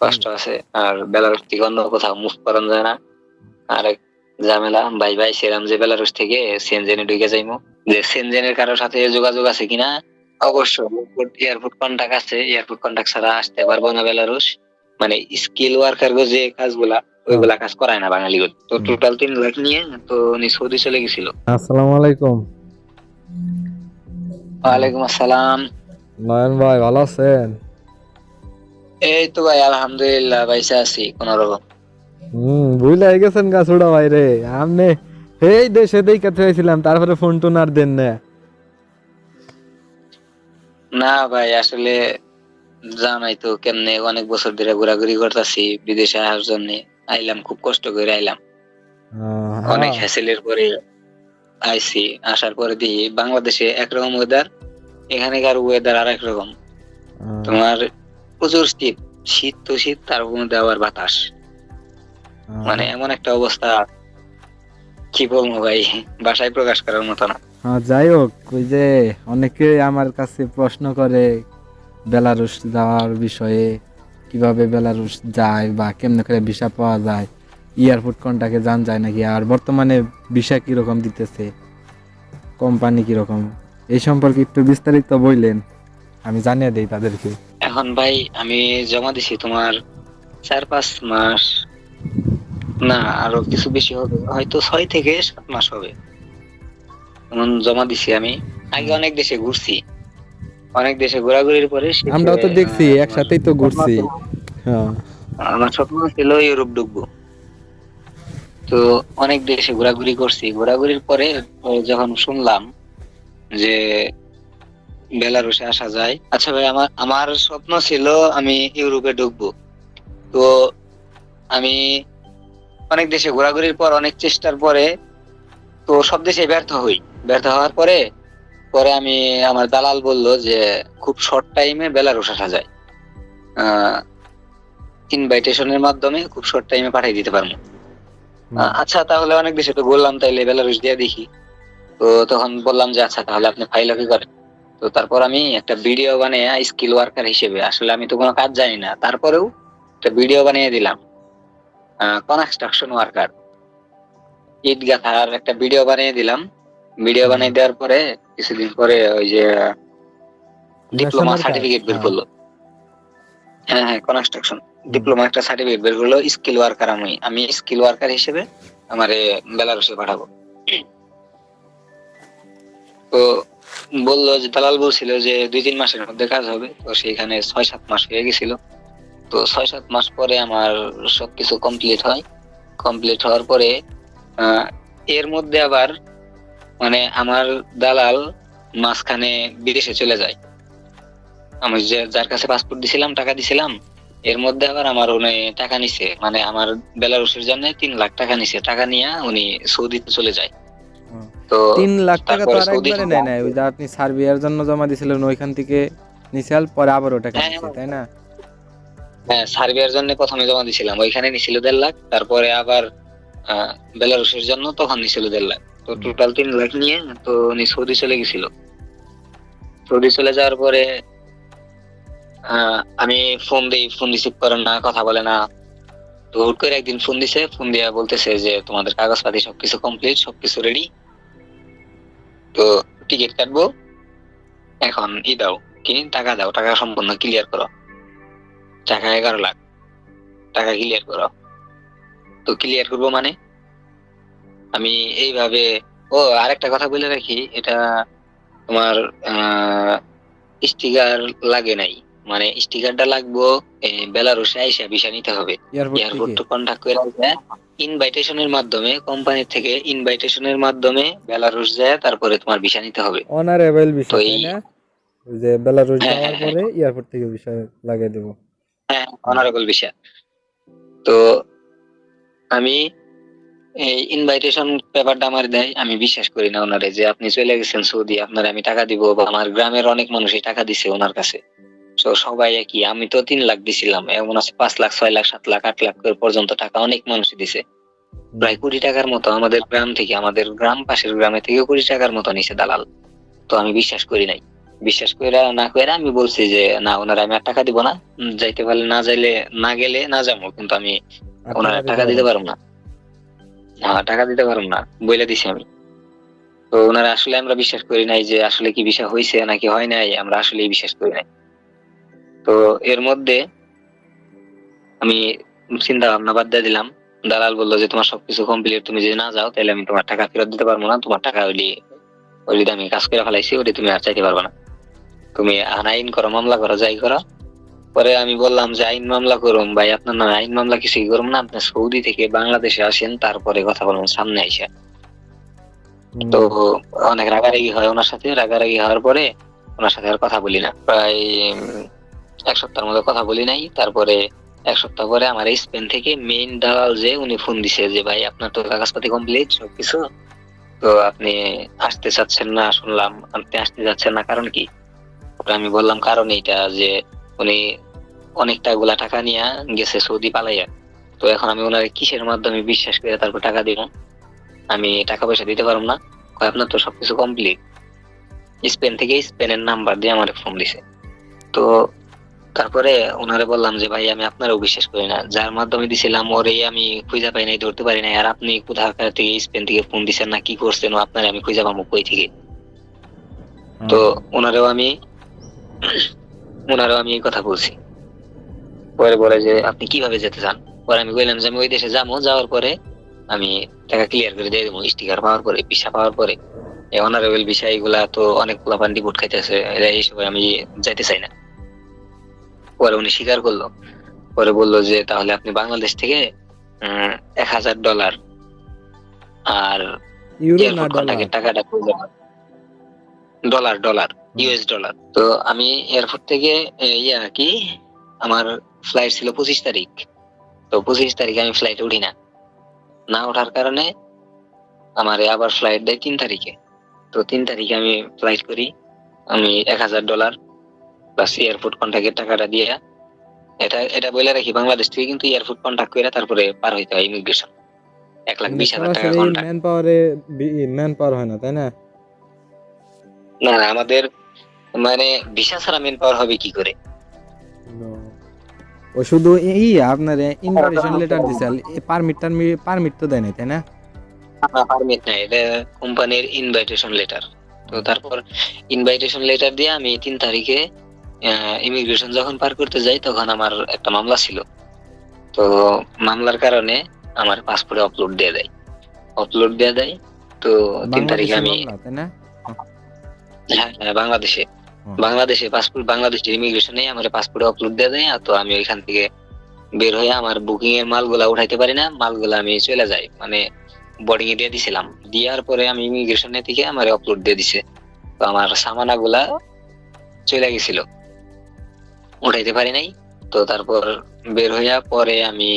কষ্ট আছে আর বেলারুস থেকে অন্য কোথাও মুভ করানো যায় না। আরেক ঝামেলা ভাই ভাই সেরাম যে বেলারুস থেকে সেনজেনে ঢুকে যাইমু। যে সেনজেনের কারোর সাথে যোগাযোগ আছে কিনা? অবশ্যই এয়ারপোর্ট কন্টাক্ট আছে। এয়ারপোর্ট কন্টাক্ট ছাড়া আসতে পারব না বেলারুস মানে স্কিল ওয়ার্কার যে কাজগুলা ওইগুলা কাজ করায় না বাঙালি তো টোটাল তিন লাখ নিয়ে তো উনি সৌদি চলে গেছিল। আসসালামু আলাইকুম। ওয়ালাইকুম আসসালাম। নয়ন ভাই ভালো আছেন? এই তো ভাই আলহামদুলিল্লাহ বাইসা আছি কোন রকম। হুম গেছেন গাছুড়া ভাই রে আমনে। এই দেশে দেখে হয়েছিলাম তারপরে ফোন টোন আর দেন না। না ভাই আসলে জানাই তো কেমনে অনেক বছর ধরে ঘোরাঘুরি করতেছি বিদেশে আসার জন্য আইলাম খুব কষ্ট করে আইলাম। অনেক হ্যাঁ। হ্যাসেলের পরে আইছি আসার পরে দিয়ে বাংলাদেশে একরকম ওয়েদার এখানে কার ওয়েদার আর একরকম তোমার প্রচুর শীত। শীত তো শীত তার মধ্যে আবার বাতাস। মানে এমন একটা অবস্থা কি বলব ভাই বাসায় প্রকাশ করার মতো না। যাই হোক ওই যে অনেকে আমার কাছে প্রশ্ন করে বেলারুস যাওয়ার বিষয়ে কীভাবে বেলারুস যায় বা কেমনে করে ভিসা পাওয়া যায় এয়ারপোর্ট কোনটাকে যান যায় নাকি আর বর্তমানে ভিসা কীরকম দিতেছে কোম্পানি কীরকম এই সম্পর্কে একটু বিস্তারিত বললেন আমি জানিয়ে দিই তাদেরকে। এখন ভাই আমি জমা দিছি তোমার চার পাঁচ মাস। না আরও কিছু বেশি হবে। হয়তো ছয় থেকে সাত মাস হবে। এমন জমা দিছি আমি। আগে অনেক দেশে ঘুরছি। অনেক দেশে ঘোরাঘুরির পরে আমরাও তো দেখছি একসাথেই তো ঘুরছি। হ্যাঁ। আমার স্বপ্ন ছিল ইউরোপ ঢুকবো। তো অনেক দেশে ঘোরাঘুরি করছি। ঘোরাঘুরির পরে যখন শুনলাম যে বেলারুসে আসা যায়। আচ্ছা ভাই আমার আমার স্বপ্ন ছিল আমি ইউরোপে ঢুকবো। তো আমি অনেক দেশে ঘোরাঘুরির পর অনেক চেষ্টার পরে তো সব দেশে ব্যর্থ হই। ব্যর্থ হওয়ার পরে পরে আমি আমার দালাল বলল যে খুব শর্ট টাইমে বেলারুস আসা যায়। আহ ইনভাইটেশনের মাধ্যমে খুব শর্ট টাইমে পাঠিয়ে দিতে পারব। আচ্ছা তাহলে অনেক দেশে তো বললাম তাইলে বেলারুস দিয়ে দেখি। তো তখন বললাম যে আচ্ছা তাহলে আপনি ফাইল কি করেন? তো তারপর আমি একটা ভিডিও বানিয়ে স্কিল ওয়ার্কার হিসেবে আসলে আমি তো কোনো কাজ জানি না। তারপরেও একটা ভিডিও বানিয়ে দিলাম কনস্ট্রাকশন ওয়ার্কার ইট গাথার একটা ভিডিও বানিয়ে দিলাম। ভিডিও বানিয়ে দেওয়ার পরে কিছুদিন পরে ওই যে ডিপ্লোমা সার্টিফিকেট বের হ্যাঁ। করল। হ্যাঁ হ্যাঁ কনস্ট্রাকশন ডিপ্লোমা একটা সার্টিফিকেট বের করল স্কিল ওয়ার্কার আমি। আমি স্কিল ওয়ার্কার হিসেবে আমারে বেলারুসে পাঠাবো। তো বলল যে দালাল বলছিল যে দুই তিন মাসের মধ্যে কাজ হবে। তো সেখানে ছয় সাত মাস হয়ে গেছিল। তো ছয় সাত মাস পরে আমার সবকিছু কমপ্লিট হয়। কমপ্লিট হওয়ার পরে এর মধ্যে আবার মানে আমার দালাল মাঝখানে বিদেশে চলে যায়। আমি যে যার কাছে পাসপোর্ট দিছিলাম, টাকা দিছিলাম, এর মধ্যে আবার আমার উনি টাকা নিছে। মানে আমার বেলারুসের জন্য তিন লাখ টাকা নিছে। টাকা নিয়ে উনি সৌদিতে চলে যায়। তো তিন লাখ টাকা তো আর একবারে নেয় নাই ওই যে আপনি সার্বিয়ার জন্য জমা দিয়েছিলেন ওইখান থেকে নিশাল পরে আবার ওটা হ্যাঁ, তাই না? হ্যাঁ সার্বিয়ার জন্য প্রথমে জমা দিছিলাম ওইখানে নিছিল দেড় লাখ তারপরে আবার বেলারুসের জন্য তখন নিছিল দেড় লাখ। তো টোটাল তিন লাখ নিয়ে তো উনি সৌদি চলে গেছিল। সৌদি চলে যাওয়ার পরে আমি ফোন দিই ফোন রিসিভ করে না কথা বলে না। তো হুট করে একদিন ফোন দিছে ফোন দিয়া বলতেছে যে তোমাদের কাগজপাতি সবকিছু কমপ্লিট সবকিছু রেডি তো টিকিট কাটবো। এখন ই দাও কিনি টাকা দাও, টাকা সম্পূর্ণ ক্লিয়ার করো। টাকা এগারো লাখ, টাকা ক্লিয়ার করো। তো ক্লিয়ার করব মানে? আমি এইভাবে, ও, আরেকটা কথা বলে রাখি, এটা তোমার স্টিকার লাগে নাই। মানে স্টিকারটা লাগবো বেলারুসে আইসা ভিসা নিতে হবে। এয়ারপোর্ট থেকে? কন্ট্যাক্ট করে ইনভাইটেশনের মাধ্যমে কোম্পানি থেকে ইনভাইটেশনের মাধ্যমে বেলারুস যায় তারপরে তোমার ভিসা নিতে হবে। অনারেবল তো তাই না? যে বেলারুস হ্যাঁ, যাওয়ার হ্যাঁ, পরে এয়ারপোর্ট থেকে বিষয় লাগিয়ে দেবো। হ্যাঁ অনারেবল ভিসা। তো আমি এই ইনভাইটেশন পেপারটা আমার দেয় আমি বিশ্বাস করি না ওনারে যে আপনি চলে গেছেন সৌদি আপনার আমি টাকা দিব বা আমার গ্রামের অনেক মানুষই টাকা দিছে ওনার কাছে। তো সবাই একই। আমি তো তিন লাখ দিছিলাম এমন আছে পাঁচ লাখ ছয় লাখ সাত লাখ আট লাখ পর্যন্ত টাকা অনেক মানুষই দিছে। প্রায় কোটি টাকার মতো আমাদের গ্রাম থেকে আমাদের গ্রাম পাশের গ্রামে থেকে কোটি টাকার মতো নিছে দালাল। তো আমি বিশ্বাস করি নাই। বিশ্বাস কইরা না কইরা আমি বলছি যে না ওনারা আমি আর টাকা দিব না। যাইতে পারলে না যাইলে না গেলে না যাব কিন্তু আমি ওনারা টাকা দিতে পারব না। হ্যাঁ টাকা দিতে পারব না বইলে দিছি আমি। তো ওনারা আসলে আমরা বিশ্বাস করি নাই যে আসলে কি বিষয় হয়েছে নাকি হয় নাই আমরা আসলে বিশ্বাস করি নাই। তো এর মধ্যে আমি চিন্তা ভাবনা বাদ দিয়ে দিলাম। দালাল বলল যে তোমার সবকিছু কমপ্লিট তুমি যদি না যাও তাহলে আমি তোমার টাকা ফেরত দিতে পারব না। তোমার টাকা ওইলি ওইলি আমি কাজ করে ফেলাইছি ওইটি তুমি আর চাইতে পারবে না। তুমি আইন করো মামলা করো যাই করো। পরে আমি বললাম যে আইন মামলা করুন ভাই। আপনার না আইন মামলা কিছুই করুন না। আপনি সৌদি থেকে বাংলাদেশে আসেন তারপরে কথা বলুন সামনে আইসা। তো অনেক রাগারাগি হয় ওনার সাথে। রাগারাগি হওয়ার পরে ওনার সাথে আর কথা বলি না। প্রায় এক সপ্তাহের মতো কথা বলি নাই। তারপরে এক সপ্তাহ পরে আমার স্পেন থেকে মেইন দালাল যে, উনি ফোন দিছে যে, ভাই, আপনার তো কাগজপাতি কমপ্লিট সবকিছু। তো আপনি আসতে চাচ্ছেন না, শুনলাম, আপনি আসতে যাচ্ছেন না, কারণ কি? আমি বললাম, কারণ এইটা যে, উনি অনেকটা গুলা টাকা নিয়ে গেছে সৌদি পালাইয়া। তো এখন আমি ওনার কিসের মাধ্যমে বিশ্বাস করে তারপর টাকা দিব? আমি টাকা পয়সা দিতে পারব না। আপনার তো সবকিছু কমপ্লিট স্পেন থেকে স্পেনের নাম্বার দিয়ে আমার ফোন দিছে। তো তারপরে ওনারে বললাম যে ভাই আমি আপনারও বিশ্বাস করি না। যার মাধ্যমে দিছিলাম ওরে আমি খুঁজে পাই নাই ধরতে পারি নাই। আর আপনি কোথাও থেকে স্পেন থেকে ফোন দিছেন না কি করছেন আপনার আমি খুঁজে পাবো কই থেকে? তো ওনারেও আমি ওনারেও আমি এই কথা বলছি। পরে বলে যে আপনি কীভাবে যেতে চান? পরে আমি বললাম যে আমি ওই দেশে যাব। যাওয়ার পরে আমি টাকা ক্লিয়ার করে দিয়ে দেবো স্টিকার পাওয়ার পরে ভিসা পাওয়ার পরে। অনারেবল ভিসা এগুলা তো অনেকগুলা পোলাপান ডিপুট খাইতেছে। এই সময় আমি যাইতে চাই না। পরে উনি স্বীকার করল। পরে বলল যে তাহলে আপনি বাংলাদেশ থেকে এক হাজার ডলার আর টাকাটা ডলার ডলার ইউএস ডলার। তো আমি এয়ারপোর্ট থেকে ইয়া কি আমার ফ্লাইট ছিল পঁচিশ তারিখ। তো পঁচিশ তারিখে আমি ফ্লাইটে উঠি না। না ওঠার কারণে আমার আবার ফ্লাইট দেয় তিন তারিখে। তো তিন তারিখে আমি ফ্লাইট করি। আমি এক হাজার ডলার প্লাস এয়ারপোর্ট কন্ট্যাক্টের টাকাটা দিয়ে এটা এটা বলে রাখি বাংলাদেশ থেকে কিন্তু এয়ারপোর্ট কন্ট্যাক্ট করে তারপরে পার হইতে হয় ইমিগ্রেশন এক লাখ বিশ হাজার টাকা কন্ট্যাক্ট ম্যান পাওয়ারে ম্যান পাওয়ার হয় না তাই না? না না আমাদের মানে ভিসা ছাড়া মেন পাওয়ার হবে কি করে? ও শুধু ই আপনার ইনভিটেশন লেটার দিছে পারমিট পারমিট তো দেয় নাই তাই না? পারমিট নাই এটা কোম্পানির ইনভাইটেশন লেটার তো তারপর ইনভাইটেশন লেটার দিয়ে আমি তিন তারিখে ইমিগ্রেশন যখন পার করতে যাই তখন আমার একটা মামলা ছিল। তো মামলার কারণে আমার পাসপোর্টে আপলোড দিয়ে দেয়। আপলোড দিয়ে দেয় তো তিন তারিখে আমি হ্যাঁ হ্যাঁ বাংলাদেশে। বাংলাদেশে পাসপোর্ট বাংলাদেশের ইমিগ্রেশনে আমার পাসপোর্টে আপলোড দিয়ে দেয় আর তো আমি ওইখান থেকে বের হয়ে আমার বুকিং এর মালগুলা উঠাইতে পারি না মালগুলা আমি চলে যাই। মানে বোর্ডিং এ দিয়ে দিছিলাম। দেওয়ার পরে আমি ইমিগ্রেশনে থেকে আমার আপলোড দিয়ে দিছে। তো আমার সামানা গুলা চলে গেছিল। উঠাইতে পারি নাই। তো তারপর বের হইয়া পরে আমি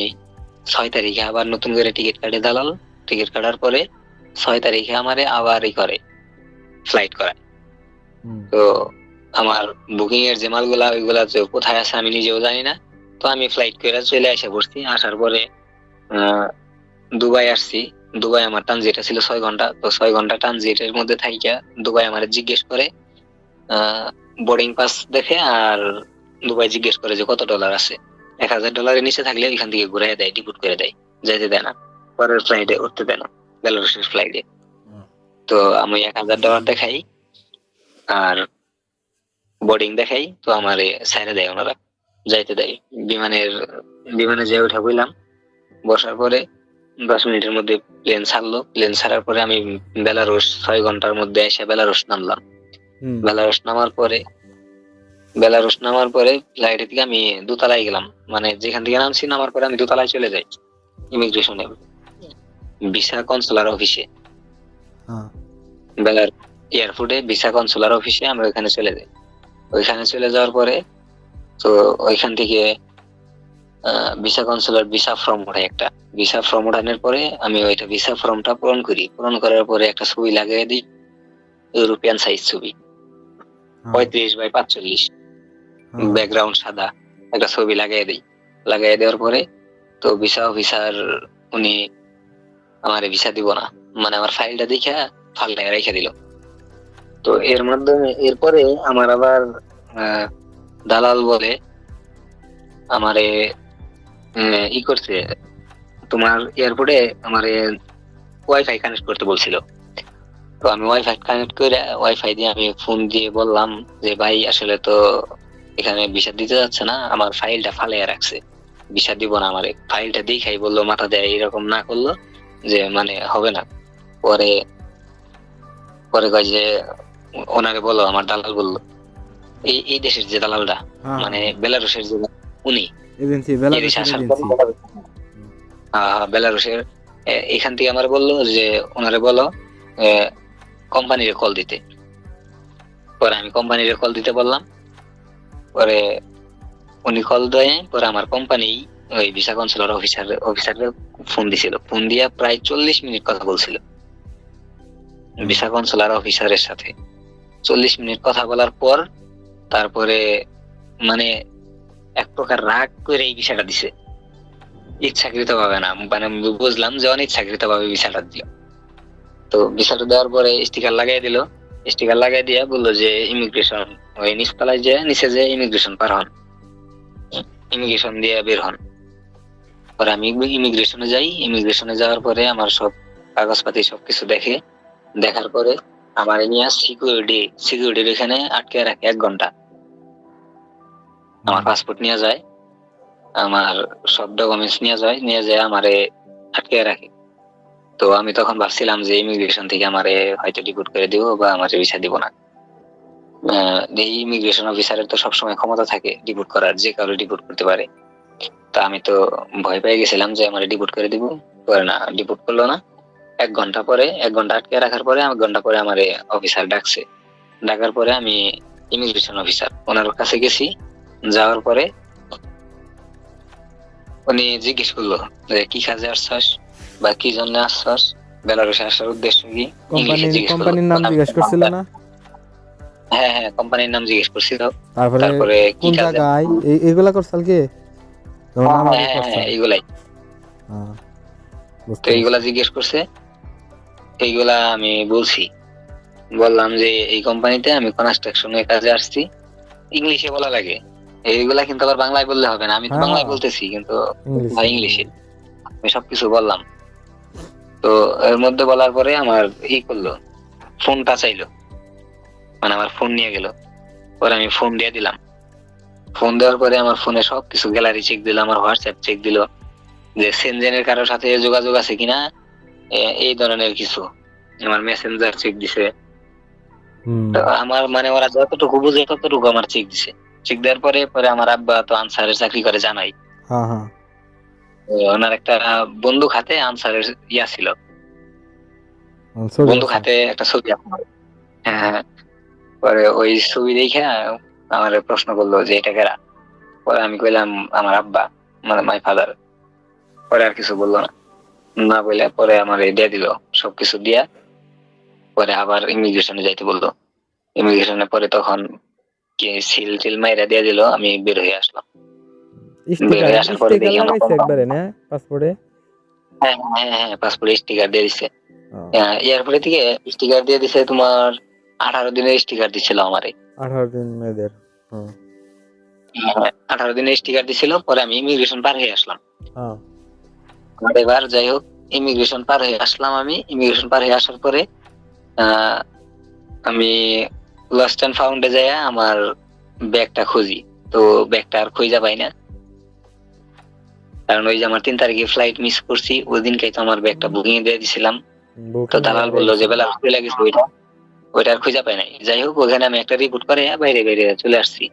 ছয় তারিখে আবার নতুন করে টিকিট কাটে দালাল। টিকিট কাটার পরে ছয় তারিখে আমারে আবার ই করে ফ্লাইট করায়। তো আমার বুকিং এর যে মালগুলা ওইগুলা যে কোথায় আছে আমি নিজেও জানি না। তো আমি ফ্লাইট করে চলে এসে পড়ছি। আসার পরে দুবাই আসছি। দুবাই আমার ট্রানজিট ছিল ছয় ঘণ্টা। তো ছয় ঘণ্টা ট্রানজিটের মধ্যে থাইকা দুবাই আমার জিজ্ঞেস করে বোর্ডিং পাস দেখে আর দুবাই জিজ্ঞেস করে যে কত ডলার আছে। এক হাজার ডলারের নিচে থাকলে এখান থেকে ঘুরে দেয় ডিপুট করে দেয় যাইতে দেয় না। পরের ফ্লাইটে উঠতে দেয় না বেলারুসের ফ্লাইটে তো আমি এক হাজার ডলার দেখাই আর বোর্ডিং দেখাই তো আমার সাইডে দেয় ওনারা। যাইতে দেয় বিমানের বিমানে যাই উঠা বললাম বসার পরে দশ মিনিটের মধ্যে প্লেন ছাড়লো। প্লেন ছাড়ার পরে আমি বেলারুস ছয় ঘণ্টার মধ্যে এসে বেলারুস নামলাম। হুম। বেলারুস নামার পরে বেলারুস নামার পরে ফ্লাইটে থেকে আমি দোতলায় গেলাম। মানে যেখান থেকে নামছি নামার পরে আমি দোতলায় চলে যাই ইমিগ্রেশনে ভিসা কনসুলার অফিসে। বেলার এয়ারপোর্টে ভিসা কনসুলার অফিসে আমরা ওইখানে চলে যাই। ওইখানে চলে যাওয়ার পরে তো ওইখান থেকে ভিসা কনসুলার ভিসা ফর্ম ওঠাই একটা। ভিসা ফর্ম ওঠানোর পরে আমি ওইটা ভিসা ফর্মটা পূরণ করি। পূরণ করার পরে একটা ছবি লাগিয়ে দিই ইউরোপিয়ান সাইজ ছবি। হ্যাঁ, পঁয়ত্রিশ বাই পাঁচচল্লিশ। ব্যাকগ্রাউন্ড সাদা, একটা ছবি লাগিয়ে দিই। লাগিয়ে দেওয়ার পরে তো ভিসা অফিসার উনি আমার ভিসা দিব না। মানে আমার ফাইলটা দেখে ফালটায় রেখে দিল। তো এর মাধ্যমে, এরপরে আমার আবার দালাল বলে আমারে ই করছে, তোমার এয়ারপোর্টে আমার ওয়াইফাই কানেক্ট করতে বলছিল। তো আমি ওয়াইফাই কানেক্ট করে ওয়াইফাই দিয়ে আমি ফোন দিয়ে বললাম যে, ভাই, আসলে তো এখানে ভিসা দিতে যাচ্ছে না আমার ফাইলটা ফালাইয়া রাখছে। ভিসা দিব না আমার। ফাইলটা দেখাই বলল মাথা দেয় এরকম না করল যে মানে হবে না। পরে পরে কয় যে ওনারে বলো আমার দালাল বলল। এই এই দেশের যে দালালটা হ্যাঁ। মানে বেলারুশের যে উনি বেলারুশের এখান থেকে আমার বলল যে ওনারে বলো কোম্পানির কল দিতে। পরে আমি কোম্পানির কল দিতে বললাম। পরে উনি কল দেয়, পরে আমার কোম্পানি ওই ভিসা কনসুলার অফিসার অফিসারকে ফোন দিছিল। ফোন দিয়া প্রায় চল্লিশ মিনিট কথা বলছিল। ভিসা কনসুলার অফিসারের সাথে। চল্লিশ মিনিট কথা বলার পর তারপরে মানে এক প্রকার রাগ করে এই বিষয়টা দিছে। ইচ্ছাকৃত ভাবে না মানে বুঝলাম যে অনিচ্ছাকৃত ভাবে বিষয়টা দিল। তো বিষয়টা দেওয়ার পরে স্টিকার লাগাই দিল। স্টিকার লাগাই দিয়া বলল যে ইমিগ্রেশন ওই নিচতলায় যে, নিচে যে ইমিগ্রেশন পার হন ইমিগ্রেশন দিয়ে বের হন। পরে আমি ইমিগ্রেশনে যাই। ইমিগ্রেশনে যাওয়ার পরে আমার সব কাগজপাতি সবকিছু দেখে, দেখার পরে আমার নিয়ে সিকিউরিটি সিকিউরিটির এখানে আটকে রাখে এক ঘণ্টা। আমার পাসপোর্ট নিয়ে যায়, আমার সব ডকুমেন্টস নিয়ে যায় নিয়ে যায় আমারে আটকে রাখে। তো আমি তখন ভাবছিলাম যে ইমিগ্রেশন থেকে আমারে হয়তো ডিপোর্ট করে দিব বা আমার ভিসা দিব না। এই ইমিগ্রেশন অফিসারের তো সবসময় ক্ষমতা থাকে ডিপোর্ট করার, যে কারও ডিপোর্ট করতে পারে। তা আমি তো ভয় পেয়ে গেছিলাম যে আমার ডিপোর্ট করে দিব। পরে না ডিপোর্ট করল না। এক ঘণ্টা পরে, এক ঘণ্টা আটকে রাখার পরে, এক ঘণ্টা পরে আমার অফিসার ডাকছে। ডাকার পরে আমি ইমিগ্রেশন অফিসার ওনার কাছে গেছি। যাওয়ার পরে উনি জিজ্ঞেস করল যে, কি কাজে আসছস? বা কি জন্য আসছস বেলারুসে আসার উদ্দেশ্য কি? ইংলিশে কোম্পানির জিজ্ঞেস কোম্পানির নাম আমি- জিজ্ঞেস করছিল না হ্যাঁ হ্যাঁ কোম্পানির নাম জিজ্ঞেস করছিল। তারপরে কোন জায়গায়? এই- এইগুলা করছাল কি? হ্যাঁ হ্যাঁ, এইগুলাই। তো এইগুলা জিজ্ঞেস করছে। এইগুলা আমি বলছি। বললাম যে এই কোম্পানিতে আমি কনস্ট্রাকশনের কাজে আসছি। ইংলিশে বলা লাগে। এইগুলা কিন্তু আবার বাংলায় বললে হবে না। আমি তো হ্যাঁ। বাংলায় বলতেছি কিন্তু ইংলিশে আমি সবকিছু বললাম। তো এর মধ্যে বলার পরে আমার ই করল ফোনটা চাইলো। মানে আমার ফোন নিয়ে গেল। পরে আমি ফোন দিয়ে দিলাম। ফোন দেওয়ার পরে আমার ফোনে সব কিছু গ্যালারি চেক দিল আমার হোয়াটসঅ্যাপ চেক দিল যে সেনজেনের কারোর সাথে যোগাযোগ আছে কিনা? এই ধরনের কিছু। আমার মেসেঞ্জার চেক দিছে। তো আমার মানে ওরা যতটুকু বুঝে ততটুকু আমার চেক দিছে। চেক দেওয়ার পরে পরে আমার আব্বা তো আনসারের চাকরি করে জানাই। হ্যাঁ হ্যাঁ। ওনার একটা বন্দুক হাতে আনসারের ইয়া ছিল। বন্দুক হাতে একটা ছবি হ্যাঁ। হ্যাঁ। পরে ওই ছবি দেখে আমার প্রশ্ন করল যে এটা কেরা? পরে আমি কইলাম আমার আব্বা মানে মাই ফাদার পরে আর কিছু বলল না। না বলে পরে আমার দিয়ে দিল সবকিছু দিয়া। পরে আবার ইমিগ্রেশনে যাইতে বলল। ইমিগ্রেশনে পরে তখন কি সিল টিল মাইরা দিয়ে দিল আমি বের হয়ে আসলাম। স্টিকার বেরিয়ে আসার পরে স্টিকার লাগাইছে একবারে না পাসপোর্টে হ্যাঁ হ্যাঁ হ্যাঁ পাসপোর্ট স্টিকার দিয়ে দিছে এয়ারপোর্টে থেকে স্টিকার দিয়ে দিছে তোমার আঠারো দিনের স্টিকার দিছিল আমারে আঠারো দিন মেয়েদের আঠারো দিনের স্টিকার দিছিল পরে আমি ইমিগ্রেশন পার হয়ে আসলাম এবার যাই হোক ইমিগ্রেশন পার হয়ে আসলাম আমি ইমিগ্রেশন পার হয়ে আসার পরে আমি লস্ট অ্যান্ড ফাউন্ডে যাই আমার ব্যাগটা খুঁজি তো ব্যাগটা আর খুঁজে পাই না কারণ ওই যে আমার তিন তারিখে ফ্লাইট মিস করছি ওই দিনকে তো আমার ব্যাগটা বুকিং দিয়ে দিছিলাম। তো দালাল বলল যে বেলা চলে গেছে ওইটা ওইটা আর খুঁজে পাই নাই। যাই হোক ওখানে আমি একটা রিপোর্ট করে বাইরে বাইরে চলে আসছি।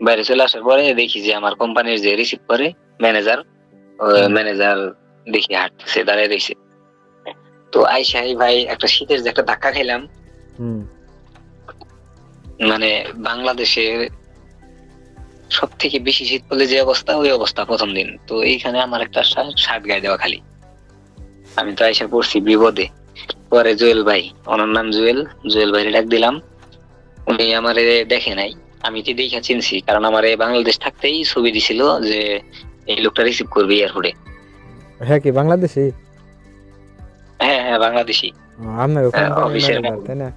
বাইরে চলে আসার পরে দেখি যে আমার কোম্পানির যে রিসিভ করে ম্যানেজার ম্যানেজার দেখি হাঁটতেছে দাঁড়িয়ে রয়েছে তো আইসাই ভাই একটা শীতের যে একটা ধাক্কা খেলাম মানে বাংলাদেশে সব থেকে বেশি শীত পড়লে যে অবস্থা ওই অবস্থা প্রথম দিন। তো এইখানে আমার একটা শার্ট গায়ে দেওয়া খালি। আমি তো আইসা পড়ছি বিপদে। পরে জুয়েল ভাই ওনার নাম জুয়েল। জুয়েল ভাইরে ডাক দিলাম। উনি আমারে দেখে নাই। আমি তো দেখা চিনছি কারণ আমার বাংলাদেশ থাকতেই ছবি দিছিল যে এই লোকটা রিসিভ করবে এয়ারপোর্টে হ্যাঁ কি বাংলাদেশি? হ্যাঁ হ্যাঁ বাংলাদেশি। আপনার হ্যাঁ, তাই না?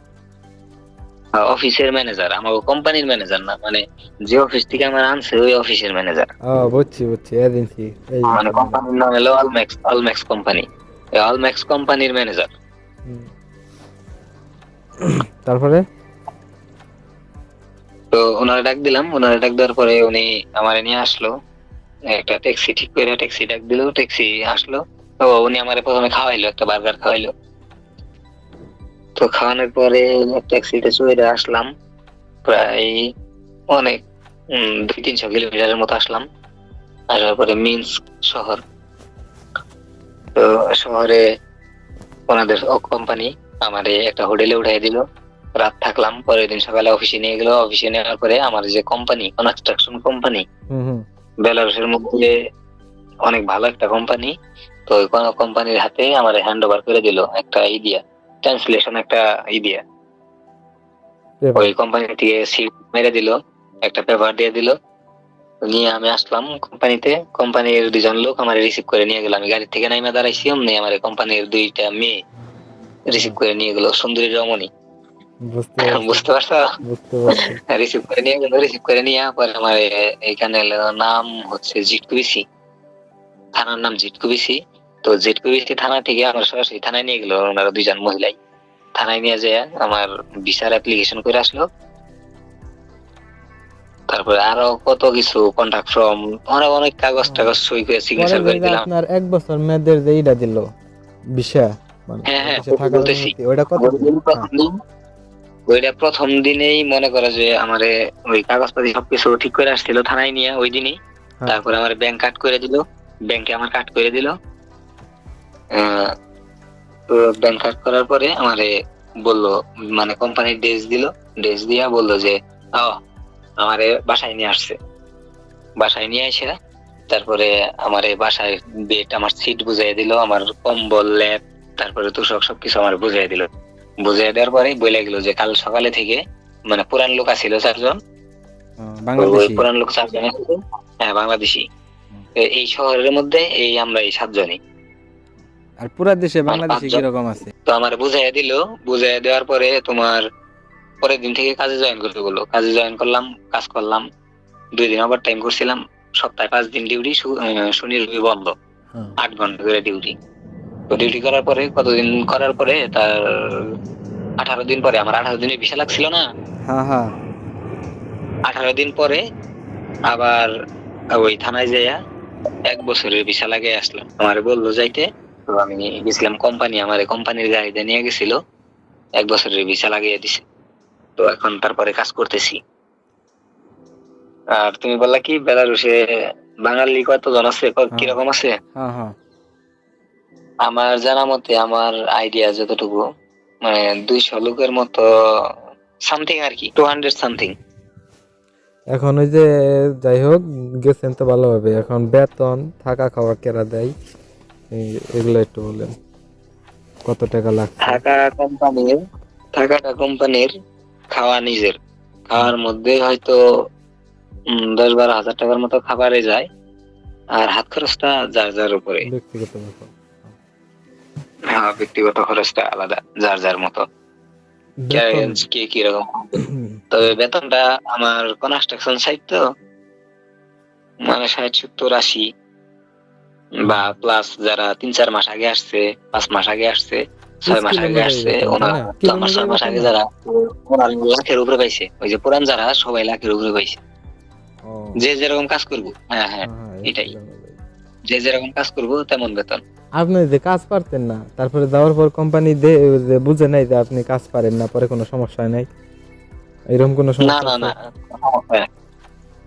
অফিসের ম্যানেজার আমার কোম্পানির ম্যানেজার না মানে যে অফিস থেকে আমার আনছে ওই অফিসের ম্যানেজার ও বুঝছি বুঝছি এজেন্সি মানে কোম্পানির নাম হলো অলম্যাক্স অলম্যাক্স কোম্পানি অলম্যাক্স কোম্পানির ম্যানেজার তারপরে? তো ওনারা ডাক দিলাম ওনারা ডাক দেওয়ার পরে উনি আমার নিয়ে আসলো। একটা ট্যাক্সি ঠিক করে ট্যাক্সি ডাক দিল ট্যাক্সি আসলো। তো উনি আমারে প্রথমে খাওয়াইলো একটা বার্গার খাওয়াইলো। তো খাওয়ানোর পরে ট্যাক্সিতে চড়ে আসলাম। প্রায় অনেক দুই তিনশো কিলোমিটারের মতো আসলাম। আসার পরে মিন্স শহর। তো শহরে ওনাদের কোম্পানি আমার একটা হোটেলে উঠাই দিল। রাত থাকলাম পরের দিন সকালে অফিসে নিয়ে গেল। অফিসে নেওয়ার পরে আমার যে কোম্পানি কনস্ট্রাকশন কোম্পানি বেলারুসের মধ্যে অনেক ভালো একটা কোম্পানি তো ওই কোম্পানির হাতে আমার হ্যান্ড ওভার করে দিল একটা ইডিয়া ট্রান্সলেশন একটা ইডিয়া ওই কোম্পানি থেকে সিট মেরে দিল একটা পেপার দিয়ে দিল। নিয়ে আমি আসলাম কোম্পানিতে কোম্পানির দুজন লোক আমার রিসিভ করে নিয়ে গেল। আমি গাড়ি থেকে নাইমা দাঁড়াইছি অমনি আমার কোম্পানির দুইটা মেয়ে রিসিভ করে নিয়ে গেল সুন্দরী রমণী। বুঝতে পারছি। রিসিভ করে নিয়ে গেল রিসিভ করে নিয়ে পরে আমার এখানে নাম হচ্ছে জিটকুবিসি। থানার নাম জিটকুবিসি। তো জিটকুবিসি থানা থেকে আমার সরাসরি থানায় নিয়ে গেল ওনারা দুইজন মহিলাই। থানায় নিয়ে যায় আমার ভিসার অ্যাপ্লিকেশন করে আসলো। তারপরে আরও কত কিছু কন্টাক্ট ফর্ম অনেক অনেক কাগজ টাগজ সই করে সিগনেচার করে দিলাম। আপনার এক বছর মেয়াদের যে ইটা দিল বিষয় মানে হ্যাঁ, হ্যাঁ, বলতেছি। ওইটা কত? প্রথম ওইটা প্রথম দিনেই মনে করো যে আমারে ওই কাগজপাতি সবকিছু ঠিক করে আসছিল থানায় নিয়ে ওই দিনই। হ্যাঁ। তারপরে আমার ব্যাংক কাট করে দিল ব্যাংকে আমার কাট করে দিল। তো ব্যাংক কাট করার পরে আমারে বলল মানে কোম্পানির ড্রেস দিল। ড্রেস দিয়া বলল যে ও আমারে বাসায় নিয়ে আসছে। বাসায় নিয়ে এসে তারপরে আমার বাসায় বেড আমার সিট বুঝাই দিল আমার কম্বল ল্যাপ তারপরে তোষক সবকিছু আমার বুঝাই দিল। বুঝাই দেওয়ার পরে বলে গেল যে কাল সকালে থেকে মানে পুরান লোক আছিল চারজন। ওই পুরান লোক চারজন হ্যাঁ বাংলাদেশি। এই শহরের মধ্যে এই আমরা এই সাতজনই। আর পুরা দেশে বাংলাদেশি পাঁচজন। কীরকম আছে? তো আমার বুঝাই দিল। বুঝাই দেওয়ার পরে তোমার পরের দিন থেকে কাজে জয়েন করতে বলল। কাজে জয়েন করলাম কাজ করলাম। দুই দিন আবার টাইম করছিলাম। সপ্তাহে পাঁচ দিন ডিউটি শনি রবি বন্ধ। হ্যাঁ। আট ঘণ্টা করে ডিউটি তো ডিউটি করার পরে কতদিন করার পরে তার আঠারো দিন পরে আমার আঠারো দিনের ভিসা লাগছিল না? হ্যাঁ হ্যাঁ। আঠারো দিন পরে আবার ওই থানায় যাইয়া এক বছরের ভিসা লাগিয়ে আসলাম। আমার বলল যাইতে তো আমি গেছিলাম কোম্পানি আমার কোম্পানির গাড়িতে নিয়ে গেছিল। এক বছরের ভিসা লাগিয়ে দিছে। তো এখন তারপরে কাজ করতেছি। আর তুমি বললা কি বেলারুশে বাঙালি কতজন আছে? হ্যাঁ। কীরকম আছে? হ্যাঁ হ্যাঁ। আমার জানা মতে আমার আইডিয়া যতটুকু মানে দুইশো লোকের মতো সামথিং আর কি টু হান্ড্রেড সামথিং এখন ওই যে যাই হোক গেছেন তো ভালোভাবে। এখন বেতন থাকা খাওয়া কেরা দেয়? এগুলো একটু বলেন। কত টাকা লাগছে? থাকা কোম্পানির থাকাটা কোম্পানির খাওয়া নিজের। খাওয়ার মধ্যে হয়তো দশ বারো হাজার টাকার মতো খাবারে যায়। আর হাত খরচটা যার যার উপরে। ব্যক্তিগত হ্যাঁ ব্যক্তিগত খরচটা আলাদা যার যার মতো। বেতন? কে কীরকম? তবে বেতনটা আমার কনস্ট্রাকশন সাইট তো। মানে ষাট সত্তর আশি। বা প্লাস যারা তিন চার মাস আগে আসছে পাঁচ মাস আগে আসছে ছয় মাস আগে আসছে ওনার ছয় মাস আগে যারা ওনার লাখের উপরে পাইছে ওই যে পুরান যারা সবাই লাখের উপরে পাইছে। যে যেরকম কাজ করব হ্যাঁ হ্যাঁ হ্যাঁ, এটাই। যে যেরকম কাজ করব তেমন বেতন। আপনি যে কাজ পারতেন না তারপরে যাওয়ার পর কোম্পানি যে বুঝে নাই যে আপনি কাজ পারেন না পরে কোনো সমস্যা নাই? এরকম কোনো না সমস্যা না? না।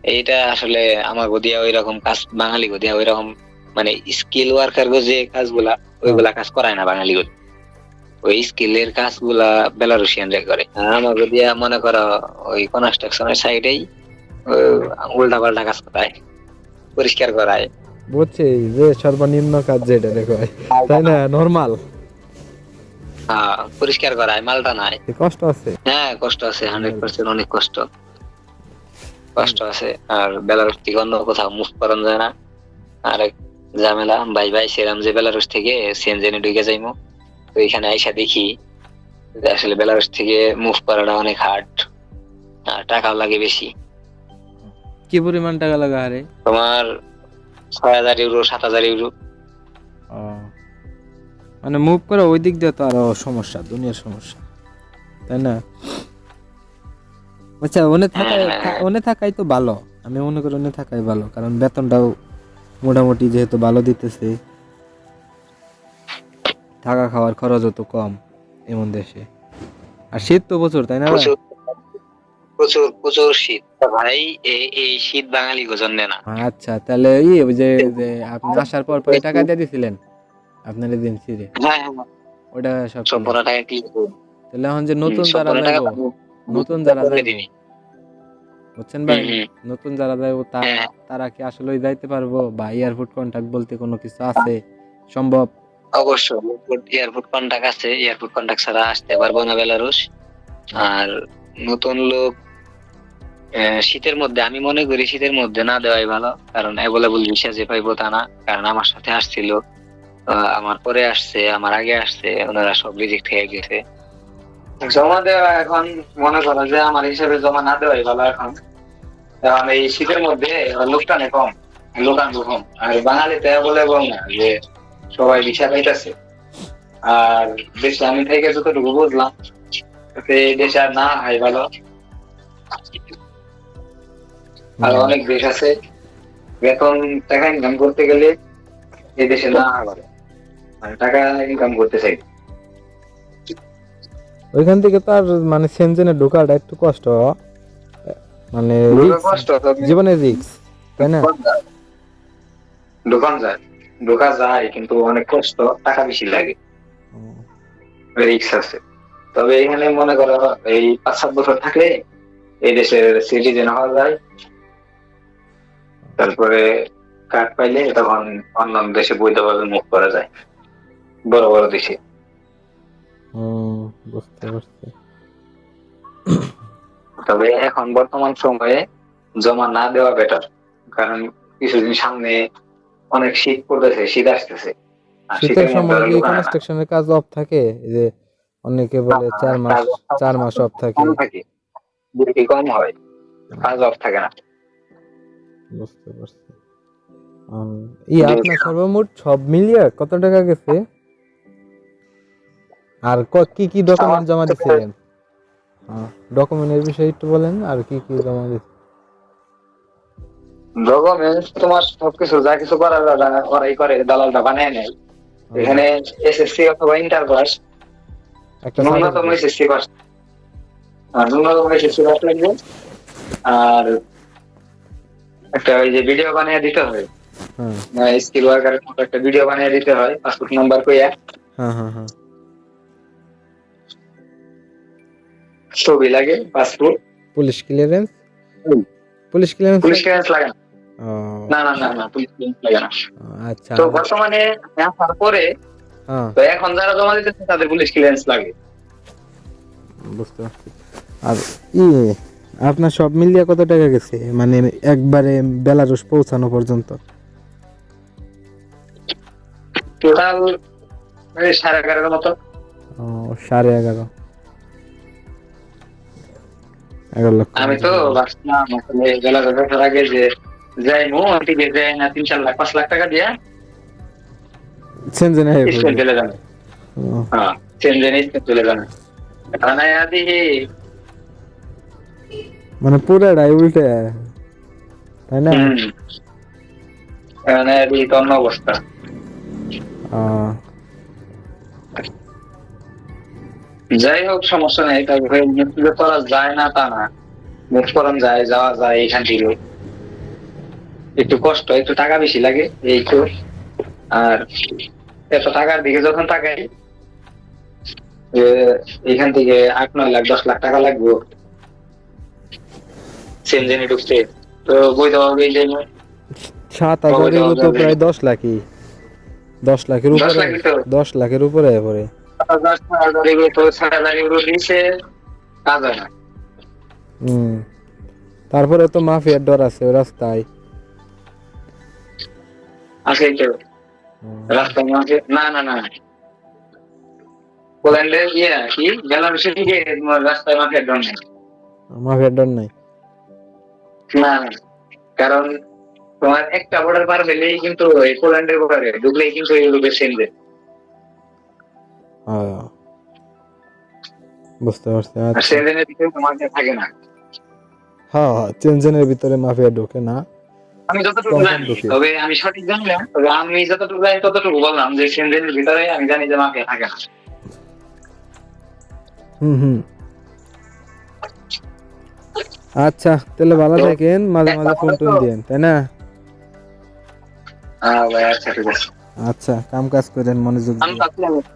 এইটা আসলে আমার গদিয়া ওই রকম কাজ বাঙালি গদিয়া ওই রকম মানে স্কিল ওয়ার্কার যে কাজগুলা ওইগুলা কাজ করায় না বাঙালি গুলো ওই স্কিলের কাজগুলা বেলারুশিয়ানরা করে। আমার গদিয়া মনে করো ওই কনস্ট্রাকশনের সাইডেই উল্টা পাল্টা কাজ করায় পরিষ্কার করায়। বুঝছি যে সর্বনিম্ন কাজ যেটা দেখো তাই না? নর্মাল হ্যাঁ পরিষ্কার করায় মালটা নাই। কষ্ট আছে? হ্যাঁ কষ্ট আছে হান্ড্রেড পার্সেন্ট অনেক কষ্ট। কষ্ট আছে আর বেলারুস থেকে অন্য কোথাও মুভ করানো যায় না। আর ঝামেলা ভাই ভাই সেরাম যে বেলারুস থেকে সিএনজেনে ঢুকে যাইমু। তো এখানে আইসা দেখি আসলে বেলারুস থেকে মুভ করাটা অনেক হার্ড আর টাকাও লাগে বেশি। কি পরিমাণ টাকা লাগা আরে তোমার ছয় হাজার ইউরো সাত হাজার ইউরো মানে মুভ করে ওই দিক দিয়ে তো আরও সমস্যা দুনিয়ার সমস্যা তাই না? আচ্ছা ওনে থাকাই ওনে থাকাই তো ভালো আমি মনে করি ওনে থাকাই ভালো কারণ বেতনটাও মোটামুটি যেহেতু ভালো দিতেছে থাকা খাওয়ার খরচও তো কম এমন দেশে। আর শীত তো প্রচুর তাই না ভাই? প্রচুর প্রচুর শীত। ভাই এই এই শীত বাঙালি গোজন্যে না। আচ্ছা তাহলে ওই যে যে আপনি আসার পর পরে টাকা দিয়ে দিছিলেন? আপনার দিন ছিঁড়ে হ্যাঁ হ্যাঁ। ওটা সব? সম্পূর্ণ টাকা কি তাহলে এখন যে নতুন যারা নতুন যারা। বুঝছেন ভাই। নতুন যারা যাইবো তারা হ্যাঁ। কি আসলে যাইতে পারব? বা এয়ারপোর্ট কন্টাক্ট বলতে কোনো কিছু আছে? সম্ভব? অবশ্যই এয়ারপোর্ট আছে। এয়ারপোর্ট ছাড়া আসতে পারব না বেলারুশ। আর নতুন লোক শীতের মধ্যে আমি মনে করি শীতের মধ্যে না দেওয়াই ভালো। কারণ অ্যাভেলেবল ভিসা যে পাইবো তা না। কারণ আমার সাথে আসছিল। আমার পরে আসছে আমার আগে আসছে ওনারা সব রিজেক্ট হয়ে গেছে। জমা দেওয়া এখন মনে করো যে আমার হিসাবে জমা না দেওয়াই ভালো এখন। কারণ এই শীতের মধ্যে লোকটানে কম লোকান কম। আর বাঙালিতে অ্যাভেলেবল না যে সবাই ভিসা পাইতেছে। আর দেশে আমি থেকে যতটুকু বুঝলাম দেশে আর না হয় ভালো। আর অনেক দেশ আছে বেতন টাকা ইনকাম করতে গেলে এই দেশে না হয় ভালো। মানে টাকা ইনকাম করতে চাই। ওইখান থেকে তো আর মানে সেনজেনে ঢোকাটা একটু কষ্ট। মানে কষ্ট রিক্স তাই না? দোকান যায়। দোকান যায়। কিন্তু অনেক কষ্ট টাকা বেশি লাগে। রিক্স আছে। তবে এখানে মনে করো এই পাঁচ সাত বছর থাকলে এই দেশের সিটিজেন হওয়া যায়। তারপরে কার্ড পাইলে তখন অন্যান্য দেশে বৈধভাবে মুভ করা যায়। বড় বড় দেশে। হুম, বুঝতে পারছি। তবে এখন বর্তমান সময়ে জমা না দেওয়া বেটার কারণ কিছুদিন সামনে অনেক শীত পড়তেছে শীত আসতেছে। শীতের সময় কি কনস্ট্রাকশনের কাজ অফ থাকে? যে অনেকে বলে চার মাস চার মাস অফ থাকে। ডিউটি কম হয়। কাজ অফ থাকে না। বুঝতে পারছি। ই আপনার সর্বমোট সব মিলিয়ে কত টাকা গেছে? আর কি কি ডকুমেন্ট জমা দিছিলেন? ডকুমেন্টের বিষয়ে একটু বলেন আর কি কি জমা দিচ্ছেন ডকুমেন্টস তোমার সবকিছু যা কিছু করার ওরা- ওরাই করে দালালটা বানিয়ে নেয়। এখানে এসএসসি অথবা ইন্টার পাস একটা ন্যূনতম। এসএসসি পাস আর ন্যূনতম এসএসসি পাস লাগবে। আর একটা ওই যে ভিডিও বানিয়ে দিতে হয়। হ্যাঁ। স্কিল ওয়ার্কারের মতো একটা ভিডিও বানিয়ে দিতে হয় পাসপোর্ট নাম্বার কইয়া হ্যাঁ হ্যাঁ হ্যাঁ। ছবি লাগে passport. Police clearance? Police clearance police clearance লাগে না। না না না পুলিশ ক্লিয়ারেন্স লাগে না। আচ্ছা তো বর্তমানে আসার পরে হ্যাঁ। তো এখন যারা জমা দিতেছে তাদের পুলিশ ক্লিয়ারেন্স লাগে। বুঝতে পারছি। আর ই আপনার সব মিলিয়ে কত টাকা গেছে? মানে একবারে বেলারুস পৌঁছানো পর্যন্ত? টোটাল সাড়ে এগারোর মতো। ও সাড়ে এগারো। এগারো লক্ষ আমি তো ভাবছিলাম আসলে বেলা দশটার আগে যে যাই মো টিকে যাই না তিন চার লাখ পাঁচ লাখ টাকা দিয়ে সেনজেনে হয়ে স্পেন। চলে ও, হ্যাঁ চেঞ্জে স্পেন চলে যাবে। মানে আদি মানে পুরাটাই উল্টে তাই না? আদি তো অন্য অবস্থা। যাই হোক সমস্যা নেই তারপরে মুক্তিতে করা যায় না তা না। মুখ করান যায় যাওয়া যায় এখান থেকে একটু কষ্ট একটু টাকা বেশি লাগে এই তো। আর এত টাকার দিকে যখন তাকাই এখান থেকে আট নয় লাখ দশ লাখ টাকা লাগবে। সেনজেনে ঢুকতে তো বৈধ হবে এই সাত এগুলো তো প্রায় দশ লাখই। দশ লাখের উপরে দশ লাখের উপরে পড়ে। তারপরে তো মাফিয়ার ডর আছে ওই রাস্তায়। আছে না না না। পোল্যান্ডের ইয়ে কি? রাস্তায় মাফিয়ার ডর নেই? মাফিয়ার ডর নাই? না কারণ তোমার একটা বর্ডার পার হলেই কিন্তু এই পোল্যান্ডের বর্ডারে ঢুকলেই কিন্তু ইউরোপের সেন্ডে বুঝতে পারছি আচ্ছা। ভিতরে তোমার থাকে না। হ্যাঁ হ্যাঁ ভিতরে মাফিয়া ঢোকে না। আমি যতটুকু জানি তবে আমি সঠিক তবে আমি যতটুকু জানি ততটুকু বললাম যে ভিতরে আমি জানি যে মাফিয়া থাকে না। হুম হুম। আচ্ছা তাহলে ভালো থাকেন মাঝে মাঝে ফোন টোন দিন তাই না? হ্যাঁ আচ্ছা আচ্ছা কাম কাজ করেন মনোযোগ